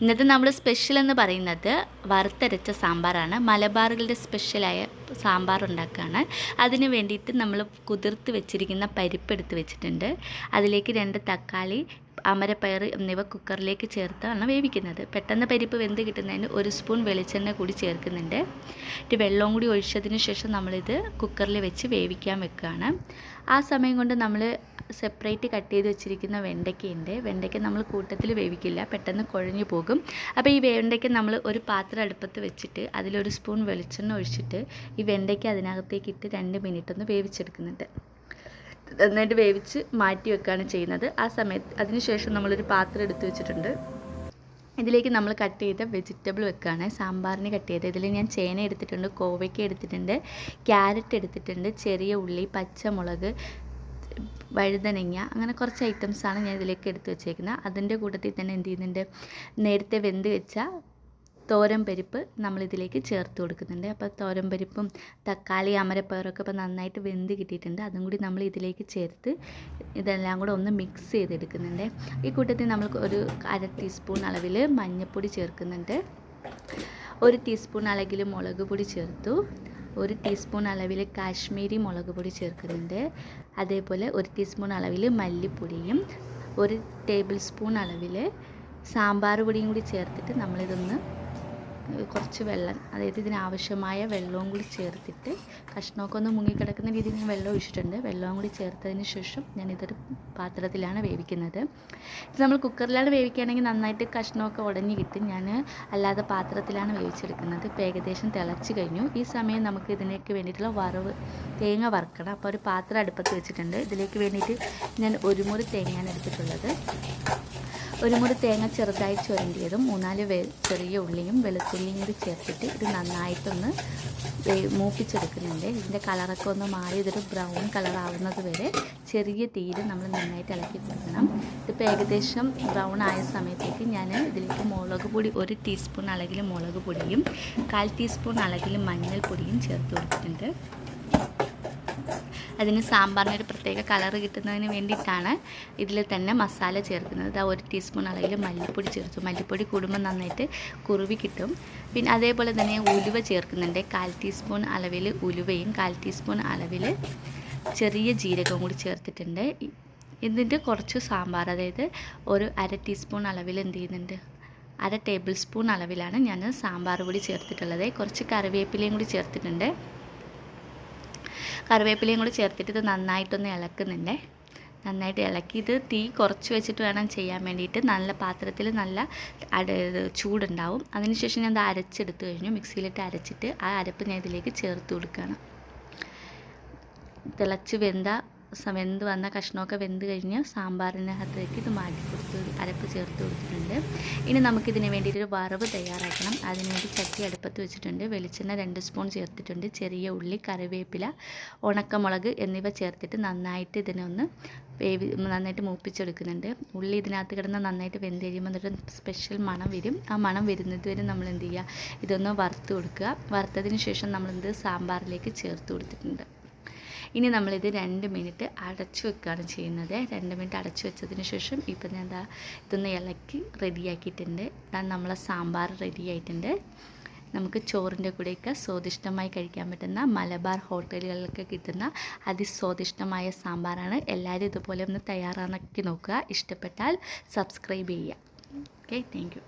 ഇന്നത്തെ നമ്മൾ സ്പെഷ്യൽ എന്ന് പറയുന്നത് വറുത്തരച്ച സാമ്പാറാണ്. മലബാറുകളുടെ സ്പെഷ്യലായ സാമ്പാർ ഉണ്ടാക്കുകയാണ് അതിന് വേണ്ടിയിട്ട് നമ്മൾ കുതിർത്ത് വെച്ചിരിക്കുന്ന പരിപ്പ് എടുത്ത് വെച്ചിട്ടുണ്ട്. അതിലേക്ക് രണ്ട് തക്കാളി അമരപ്പയർ എന്നിവ കുക്കറിലേക്ക് ചേർത്താണ് വേവിക്കുന്നത്. പെട്ടെന്ന് പരിപ്പ് വെന്ത് കിട്ടുന്നതിന് ഒരു സ്പൂൺ വെളിച്ചെണ്ണ കൂടി ചേർക്കുന്നുണ്ട്. ഇത് വെള്ളവും കൂടി ഒഴിച്ചതിന് ശേഷം നമ്മളിത് കുക്കറിൽ വെച്ച് വേവിക്കാൻ വെക്കുകയാണ്. ആ സമയം കൊണ്ട് നമ്മൾ സെപ്പറേറ്റ് കട്ട് ചെയ്ത് വെച്ചിരിക്കുന്ന വെണ്ടയ്ക്കയുണ്ട്. വെണ്ടയ്ക്ക നമ്മൾ കൂട്ടത്തിൽ വേവിക്കില്ല. പെട്ടെന്ന് കുഴഞ്ഞു പോകും. അപ്പോൾ ഈ വെണ്ടയ്ക്ക നമ്മൾ ഒരു പാത്രം അടുപ്പത്ത് വെച്ചിട്ട് അതിലൊരു സ്പൂൺ വെളിച്ചെണ്ണ ഒഴിച്ചിട്ട് ഈ വെണ്ടയ്ക്ക അതിനകത്തേക്ക് ഇട്ട് രണ്ട് മിനിറ്റ് ഒന്ന് വേവിച്ചെടുക്കുന്നുണ്ട്. നന്നായിട്ട് വേവിച്ച് മാറ്റി വെക്കുകയാണ് ചെയ്യുന്നത്. ആ സമയത്ത് അതിനുശേഷം നമ്മളൊരു പാത്രം എടുത്ത് വെച്ചിട്ടുണ്ട്. ഇതിലേക്ക് നമ്മൾ കട്ട് ചെയ്ത വെജിറ്റബിൾ വെക്കുകയാണ് സാമ്പാറിന് കട്ട് ചെയ്ത്. ഇതിൽ ഞാൻ ചേന എടുത്തിട്ടുണ്ട് കോവയ്ക്ക എടുത്തിട്ടുണ്ട് ക്യാരറ്റ് എടുത്തിട്ടുണ്ട് ചെറിയ ഉള്ളി പച്ചമുളക് വഴുതനങ്ങ അങ്ങനെ കുറച്ച് ഐറ്റംസാണ് ഞാൻ ഇതിലേക്ക് എടുത്ത് വെച്ചേക്കുന്നത്. അതിന്റെ കൂട്ടത്തിൽ തന്നെ എന്ത് ചെയ്യുന്നുണ്ട്? നേരത്തെ വെന്ത് വെച്ച തോരൻ പരിപ്പ് നമ്മളിതിലേക്ക് ചേർത്ത് കൊടുക്കുന്നുണ്ട്. അപ്പോൾ തോരൻ പരിപ്പും തക്കാളി അമരപ്പയറൊക്കെ ഇപ്പോൾ നന്നായിട്ട് വെന്ത് കിട്ടിയിട്ടുണ്ട്. അതും കൂടി നമ്മൾ ഇതിലേക്ക് ചേർത്ത് ഇതെല്ലാം കൂടെ ഒന്ന് മിക്സ് ചെയ്തെടുക്കുന്നുണ്ട്. ഈ കൂട്ടത്തിൽ നമ്മൾ ഒരു അര ടീസ്പൂൺ അളവിൽ മഞ്ഞൾപ്പൊടി ചേർക്കുന്നുണ്ട്. ഒരു ടീസ്പൂൺ അളവിൽ മുളക് പൊടി ചേർത്തു. ഒരു ടീസ്പൂൺ അളവിൽ കാശ്മീരി മുളക് പൊടി ചേർക്കുന്നുണ്ട്. അതേപോലെ ഒരു ടീസ്പൂൺ അളവിൽ മല്ലിപ്പൊടിയും ഒരു ടേബിൾ സ്പൂൺ അളവിൽ സാമ്പാർ പൊടിയും കൂടി ചേർത്തിട്ട് നമ്മളിതൊന്ന് കുറച്ച് വെള്ളം അതായത് ഇതിനാവശ്യമായ വെള്ളവും കൂടി ചേർത്തിട്ട് കഷ്ണമൊക്കെ ഒന്ന് മുങ്ങിക്കിടക്കുന്ന രീതിയിൽ ഞാൻ വെള്ളം ഒഴിച്ചിട്ടുണ്ട്. വെള്ളവും കൂടി ചേർത്തതിന് ശേഷം ഞാൻ ഇതൊരു പാത്രത്തിലാണ് വേവിക്കുന്നത്. ഇത് നമ്മൾ കുക്കറിലാണ് വേവിക്കുകയാണെങ്കിൽ നന്നായിട്ട് കഷ്ണമൊക്കെ ഉടഞ്ഞു കിട്ടും. ഞാൻ അല്ലാതെ പാത്രത്തിലാണ് വേവിച്ചെടുക്കുന്നത്. ഇപ്പോൾ ഏകദേശം തിളച്ച് കഴിഞ്ഞു. ഈ സമയം നമുക്ക് ഇതിനേക്ക് വേണ്ടിയിട്ടുള്ള വറവ് തേങ്ങ വറുക്കണം. അപ്പോൾ ഒരു പാത്രം അടുപ്പത്ത് വെച്ചിട്ടുണ്ട്. ഇതിലേക്ക് വേണ്ടിയിട്ട് ഞാൻ ഒരു മുറി തേങ്ങയാണ് എടുത്തിട്ടുള്ളത്. ഒരു മുറി തേങ്ങ ചെറുതായി ചുരണ്ടിയതും മൂന്നാൽ വെ ചെറിയ ഉള്ളിയും വെളുത്തുള്ളിയും കൂടി ചേർത്തിട്ട് ഇത് നന്നായിട്ടൊന്ന് മൂപ്പിച്ചെടുക്കുന്നുണ്ട്. ഇതിന്റെ കളറൊക്കെ ഒന്ന് മാറി ഇതൊരു ബ്രൗൺ കളർ ആവുന്നത് വരെ ചെറിയ തീയിൽ നമ്മൾ നന്നായിട്ട് ഇളക്കി കൊടുക്കണം. ഇതിപ്പോൾ ഏകദേശം ബ്രൗൺ ആയ സമയത്തേക്ക് ഞാൻ ഇതിലേക്ക് മുളക് പൊടി ഒരു ടീസ്പൂൺ അളകിൽ മുളക് പൊടിയും കാൽ ടീസ്പൂൺ അളകിൽ മഞ്ഞൾപ്പൊടിയും ചേർത്ത് കൊടുത്തിട്ടുണ്ട്. അതിന് സാമ്പാറിന് ഒരു പ്രത്യേക കളർ കിട്ടുന്നതിന് വേണ്ടിയിട്ടാണ് ഇതിൽ തന്നെ മസാല ചേർക്കുന്നത്. ഒരു ടീസ്പൂൺ അളവിൽ മല്ലിപ്പൊടി ചേർത്തു. മല്ലിപ്പൊടി കൂടുമ്പോൾ നന്നായിട്ട് കുറുവി കിട്ടും. പിന്നെ അതേപോലെ തന്നെ ഉലുവ ചേർക്കുന്നുണ്ട്. കാൽ ടീസ്പൂൺ അളവിൽ ഉലുവയും കാൽ ടീസ്പൂൺ അളവിൽ ചെറിയ ജീരകവും കൂടി ചേർത്തിട്ടുണ്ട്. ഇതിന്റെ കുറച്ച് സാമ്പാർ അതായത് ഒരു അര ടീസ്പൂൺ അളവിൽ എന്ത് ചെയ്യുന്നുണ്ട്? അര ടേബിൾ സ്പൂൺ അളവിലാണ് ഞാൻ സാമ്പാർ കൂടി ചേർത്തിട്ടുള്ളത്. കുറച്ച് കറിവേപ്പിലയും കൂടി ചേർത്തിട്ടുണ്ട്. കറിവേപ്പിലയും കൂടി ചേർത്തിട്ട് ഇത് നന്നായിട്ടൊന്ന് ഇളക്കുന്നുണ്ട്. നന്നായിട്ട് ഇളക്കി ഇത് തീ കുറച്ച് വെച്ചിട്ട് വേണം ചെയ്യാൻ വേണ്ടിയിട്ട്. നല്ല പാത്രത്തിൽ നല്ല ചൂടുണ്ടാവും. അതിനുശേഷം ഞാൻ ഇത് അരച്ചെടുത്ത് കഴിഞ്ഞു. മിക്സിയിലിട്ട് അരച്ചിട്ട് ആ അരപ്പ് ഞാൻ ഇതിലേക്ക് ചേർത്ത് കൊടുക്കുകയാണ്. തിളച്ച് വെന്ത വെന്ത് വന്ന കഷ്ണമൊക്കെ വെന്ത് കഴിഞ്ഞ് സാമ്പാറിനകത്തേക്ക് ഇത് മാറ്റി കൊടുത്ത് അരപ്പ് ചേർത്ത് കൊടുത്തിട്ടുണ്ട്. ഇനി നമുക്കിതിന് വേണ്ടിയിട്ടൊരു വറവ് തയ്യാറാക്കണം. അതിനുവേണ്ടി ചട്ടി അടുപ്പത്ത് വെച്ചിട്ടുണ്ട്. വെളിച്ചെണ്ണ രണ്ട് സ്പൂൺ ചേർത്തിട്ടുണ്ട്. ചെറിയ ഉള്ളി കറിവേപ്പില ഉണക്കമുളക് എന്നിവ ചേർത്തിട്ട് നന്നായിട്ട് ഇതിനൊന്ന് വേവി നന്നായിട്ട് മൂപ്പിച്ചെടുക്കുന്നുണ്ട്. ഉള്ളി ഇതിനകത്ത് കിടന്ന് നന്നായിട്ട് വെന്ത് കഴിയുമ്പോൾ എന്നിട്ട് സ്പെഷ്യൽ മണം വരും. ആ മണം വരുന്നത് വരെ നമ്മൾ എന്ത് ചെയ്യുക? ഇതൊന്ന് വറുത്ത് കൊടുക്കുക. വറുത്തതിന് ശേഷം നമ്മളിത് സാമ്പാറിലേക്ക് ചേർത്ത് കൊടുത്തിട്ടുണ്ട്? ഇനി നമ്മളിത് രണ്ട് മിനിറ്റ് അടച്ചു വെക്കുകയാണ് ചെയ്യുന്നത്. രണ്ട് മിനിറ്റ് അടച്ചു വെച്ചതിന് ശേഷം ഇപ്പം ഞാൻ എന്താ ഇതൊന്ന് ഇളക്കി റെഡിയാക്കിയിട്ടുണ്ട്. നമ്മളെ സാമ്പാർ റെഡിയായിട്ടുണ്ട് നമുക്ക് ചോറിന്റെ കൂടെയൊക്കെ സ്വാദിഷ്ടമായി കഴിക്കാൻ പറ്റുന്ന മലബാർ ഹോട്ടലുകളിലൊക്കെ കിട്ടുന്ന അതിസ്വാദിഷ്ടമായ സാമ്പാറാണ്. എല്ലാവരും ഇതുപോലെ ഒന്ന് തയ്യാറാക്കി നോക്കുക. ഇഷ്ടപ്പെട്ടാൽ സബ്സ്ക്രൈബ് ചെയ്യുക. Okay thank